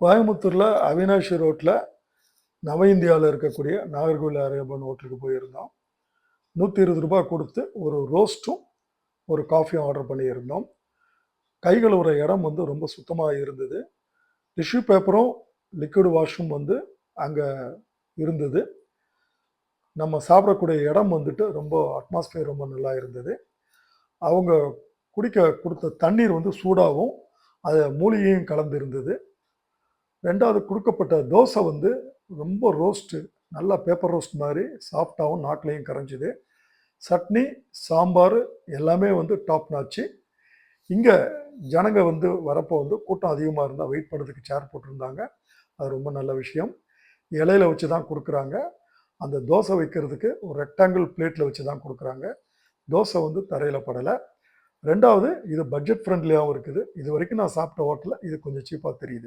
கோயம்புத்தூரில் அவினாஷி ரோட்டில் நவ இந்தியாவில் இருக்கக்கூடிய நாகர்கோவில் அரேபன் ஹோட்டலுக்கு போயிருந்தோம். நூற்றி இருபது ரூபாய் கொடுத்து ஒரு ரோஸ்ட்டும் ஒரு காஃபியும் ஆர்டர் பண்ணியிருந்தோம். கை கழுவுற இடம் வந்து ரொம்ப சுத்தமாக இருந்தது. டிஷ்யூ பேப்பரும் லிக்விட் வாஷும் வந்து அங்கே இருந்தது. நம்ம சாப்பிடக்கூடிய இடம் வந்துட்டு ரொம்ப அட்மாஸ்பியர் ரொம்ப நல்லா இருந்தது. அவங்க குடிக்க கொடுத்த தண்ணீர் வந்து சூடாகவும் அது மூலிகையும் கலந்து இருந்தது ரெண்டாவது கொடுக்கப்பட்ட தோசை வந்து ரொம்ப ரோஸ்ட்டு நல்லா பேப்பர் ரோஸ்ட் மாதிரி சாஃப்டாகவும் நாக்குலையும் கரைஞ்சிது. சட்னி சாம்பார் எல்லாமே வந்து டாப் நாச்சு இங்கே ஜனங்க வந்து வரப்போ வந்து கூட்டம் அதிகமாக இருந்தால் வெயிட் பண்ணுறதுக்கு சேர் போட்டிருந்தாங்க. அது ரொம்ப நல்ல விஷயம். இலையில வச்சு தான் கொடுக்குறாங்க. அந்த தோசை வைக்கிறதுக்கு ஒரு ரெக்டாங்கிள் பிளேட்டில் வச்சு தான் கொடுக்குறாங்க. தோசை வந்து தரையில் படலை. ரெண்டாவது இது பட்ஜெட் ஃப்ரெண்ட்லியாகவும் இருக்குது. இது வரைக்கும் நான் சாப்பிட்ட ஹோட்டலில் இது கொஞ்சம் சீப்பாக தெரியுது.